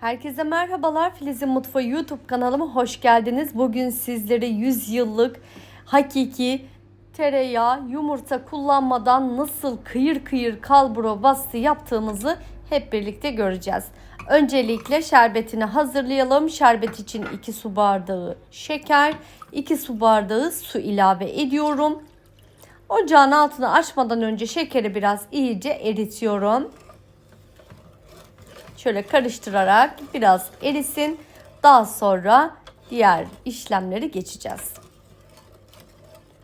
Herkese merhabalar. Filiz'in Mutfağı YouTube kanalıma hoş geldiniz. Bugün sizlere 100 yıllık hakiki tereyağı, yumurta kullanmadan nasıl kıyır kıyır kalbura bastı yaptığımızı hep birlikte göreceğiz. Öncelikle şerbetini hazırlayalım. Şerbet için 2 su bardağı şeker, 2 su bardağı su ilave ediyorum. Ocağın altını açmadan önce şekeri biraz iyice eritiyorum. Şöyle karıştırarak biraz erisin. Daha sonra diğer işlemleri geçeceğiz.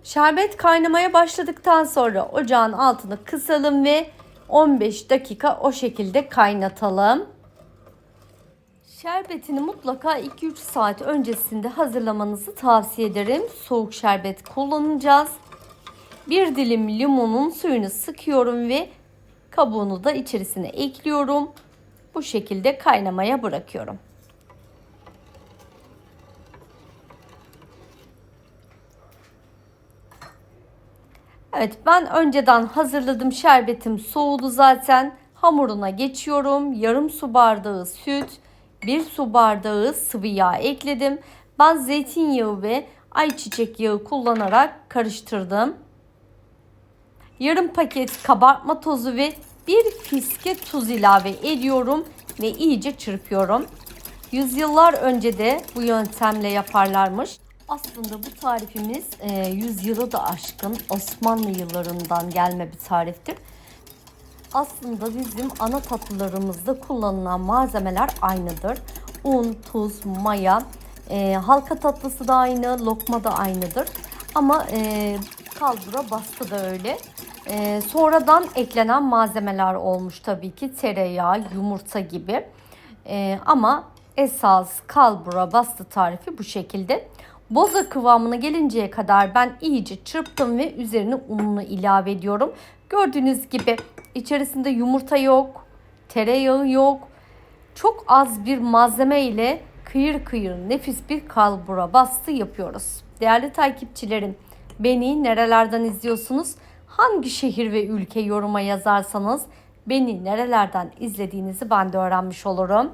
Şerbet kaynamaya başladıktan sonra ocağın altını kısalım ve 15 dakika o şekilde kaynatalım. Şerbetini mutlaka 2-3 saat öncesinde hazırlamanızı tavsiye ederim. Soğuk şerbet kullanacağız. Bir dilim limonun suyunu sıkıyorum ve kabuğunu da içerisine ekliyorum. Bu şekilde kaynamaya bırakıyorum. Evet ben önceden hazırladım şerbetim soğudu zaten. Hamuruna geçiyorum. Yarım su bardağı süt, bir su bardağı sıvı yağ ekledim. Ben zeytinyağı ve ayçiçek yağı kullanarak karıştırdım. Yarım paket kabartma tozu ve bir fiske tuz ilave ediyorum ve iyice çırpıyorum. Yüzyıllar önce de bu yöntemle yaparlarmış. Aslında bu tarifimiz e, yüzyılı da aşkın Osmanlı yıllarından gelme bir tariftir. Aslında bizim ana tatlılarımızda kullanılan malzemeler aynıdır. Un, tuz, maya, e, halka tatlısı da aynı, lokma da aynıdır. Ama e, kalbura bastı da öyle. E, sonradan eklenen malzemeler olmuş tabii ki tereyağı, yumurta gibi. E, ama esas kalbura bastı tarifi bu şekilde. Boza kıvamına gelinceye kadar ben iyice çırptım ve üzerine ununu ilave ediyorum. Gördüğünüz gibi içerisinde yumurta yok, tereyağı yok. Çok az bir malzeme ile kıyır kıyır nefis bir kalbura bastı yapıyoruz. Değerli takipçilerim beni nerelerden izliyorsunuz? Hangi şehir ve ülke yoruma yazarsanız beni nerelerden izlediğinizi ben de öğrenmiş olurum.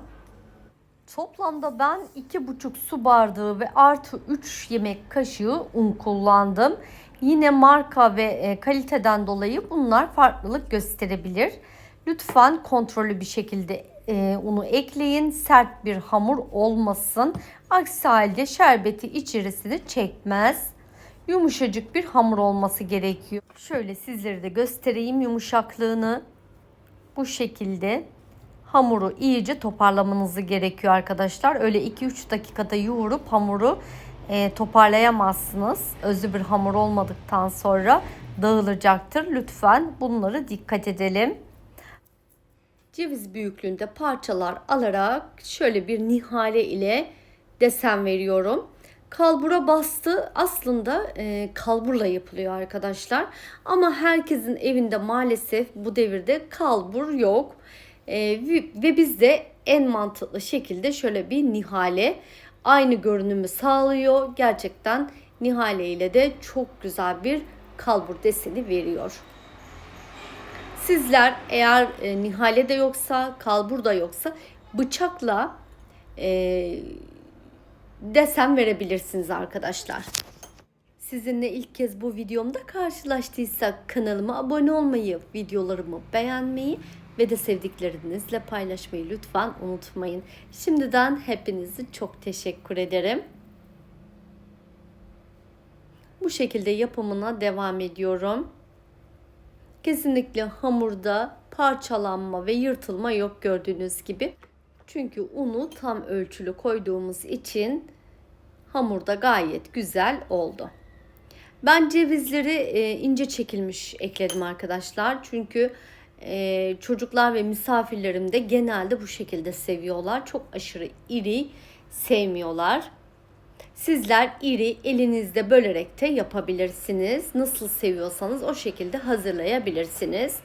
Toplamda ben 2,5 su bardağı ve artı 3 yemek kaşığı un kullandım. Yine marka ve e, kaliteden dolayı bunlar farklılık gösterebilir. Lütfen kontrollü bir şekilde e, unu ekleyin. Sert bir hamur olmasın. Aksi halde şerbeti içerisine çekmez. Yumuşacık bir hamur olması gerekiyor. Şöyle sizlere de göstereyim yumuşaklığını. Bu şekilde hamuru iyice toparlamanızı gerekiyor arkadaşlar. Öyle 2-3 dakikada yoğurup hamuru e, toparlayamazsınız. Özü bir hamur olmadıktan sonra dağılacaktır. Lütfen bunları dikkat edelim. Ceviz büyüklüğünde parçalar alarak şöyle bir nihale ile desen veriyorum. Kalbura bastı aslında e, kalburla yapılıyor arkadaşlar. Ama herkesin evinde maalesef bu devirde kalbur yok. E, ve biz de en mantıklı şekilde şöyle bir nihale aynı görünümü sağlıyor. Gerçekten nihale ile de çok güzel bir kalbur deseni veriyor. Sizler eğer e, nihale de yoksa, kalbur da yoksa bıçakla e, desen verebilirsiniz arkadaşlar. Sizinle ilk kez bu videomda karşılaştıysak kanalıma abone olmayı, videolarımı beğenmeyi ve de sevdiklerinizle paylaşmayı lütfen unutmayın. Şimdiden hepinizi çok teşekkür ederim. Bu şekilde yapımına devam ediyorum. Kesinlikle hamurda parçalanma ve yırtılma yok gördüğünüz gibi. Çünkü unu tam ölçülü koyduğumuz için hamurda gayet güzel oldu. Ben cevizleri e, ince çekilmiş ekledim arkadaşlar. Çünkü e, çocuklar ve misafirlerim de genelde bu şekilde seviyorlar. Çok aşırı iri sevmiyorlar. Sizler iri elinizde bölerek de yapabilirsiniz. Nasıl seviyorsanız o şekilde hazırlayabilirsiniz.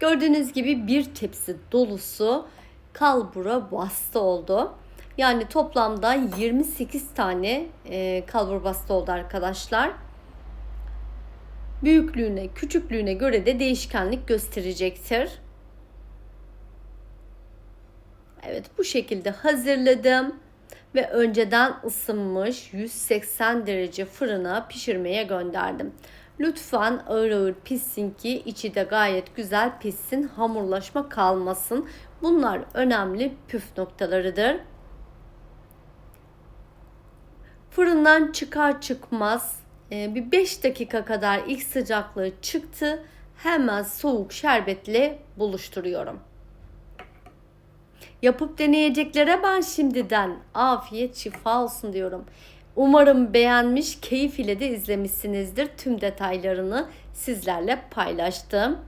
Gördüğünüz gibi bir tepsi dolusu kalbura bastı oldu. Yani toplamda 28 tane e, kalbur bastı oldu arkadaşlar. Büyüklüğüne, küçüklüğüne göre de değişkenlik gösterecektir. Evet bu şekilde hazırladım ve önceden ısınmış 180 derece fırına pişirmeye gönderdim. Lütfen ağır ağır pişsin ki içi de gayet güzel pişsin, hamurlaşma kalmasın. Bunlar önemli püf noktalarıdır. Fırından çıkar çıkmaz e, bir 5 dakika kadar ilk sıcaklığı çıktı. Hemen soğuk şerbetle buluşturuyorum. Yapıp deneyeceklere ben şimdiden afiyet şifa olsun diyorum. Umarım beğenmiş, keyif ile de izlemişsinizdir. Tüm detaylarını sizlerle paylaştım.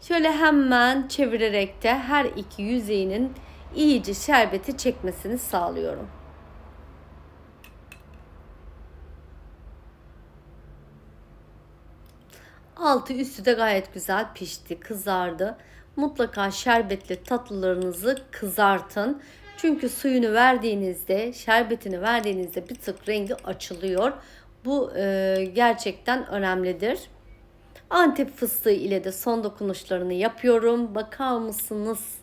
Şöyle hemen çevirerek de her iki yüzeyinin iyice şerbeti çekmesini sağlıyorum. Altı üstü de gayet güzel pişti, kızardı. Mutlaka şerbetli tatlılarınızı kızartın. Çünkü suyunu verdiğinizde, şerbetini verdiğinizde bir tık rengi açılıyor. Bu e, gerçekten önemlidir. Antep fıstığı ile de son dokunuşlarını yapıyorum. Bakar mısınız?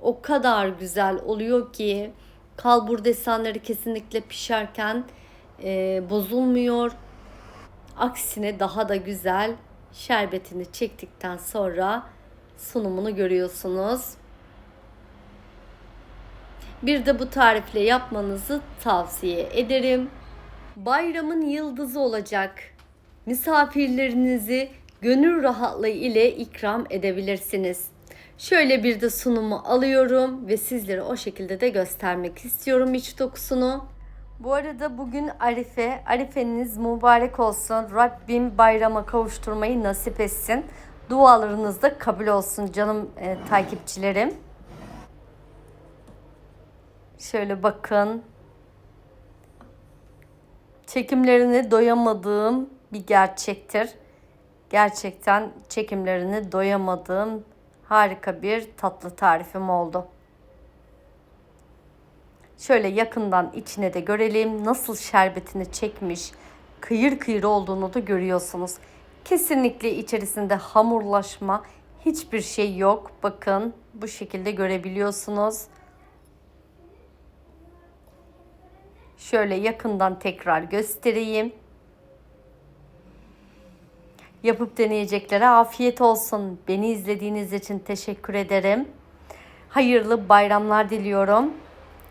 O kadar güzel oluyor ki kalbur desenleri kesinlikle pişerken e, bozulmuyor. Aksine daha da güzel şerbetini çektikten sonra sunumunu görüyorsunuz. Bir de bu tarifle yapmanızı tavsiye ederim. Bayramın yıldızı olacak. Misafirlerinizi gönül rahatlığı ile ikram edebilirsiniz. Şöyle bir de sunumu alıyorum ve sizlere o şekilde de göstermek istiyorum iç dokusunu. Bu arada bugün Arife. Arifeniz mübarek olsun. Rabbim bayrama kavuşturmayı nasip etsin. Dualarınız da kabul olsun canım e, takipçilerim. Şöyle bakın. Çekimlerini doyamadığım bir gerçektir. Gerçekten çekimlerini doyamadığım harika bir tatlı tarifim oldu. Şöyle yakından içine de görelim. Nasıl şerbetini çekmiş, kıyır kıyır olduğunu da görüyorsunuz. Kesinlikle içerisinde hamurlaşma hiçbir şey yok. Bakın bu şekilde görebiliyorsunuz. Şöyle yakından tekrar göstereyim. Yapıp deneyeceklere afiyet olsun. Beni izlediğiniz için teşekkür ederim. Hayırlı bayramlar diliyorum.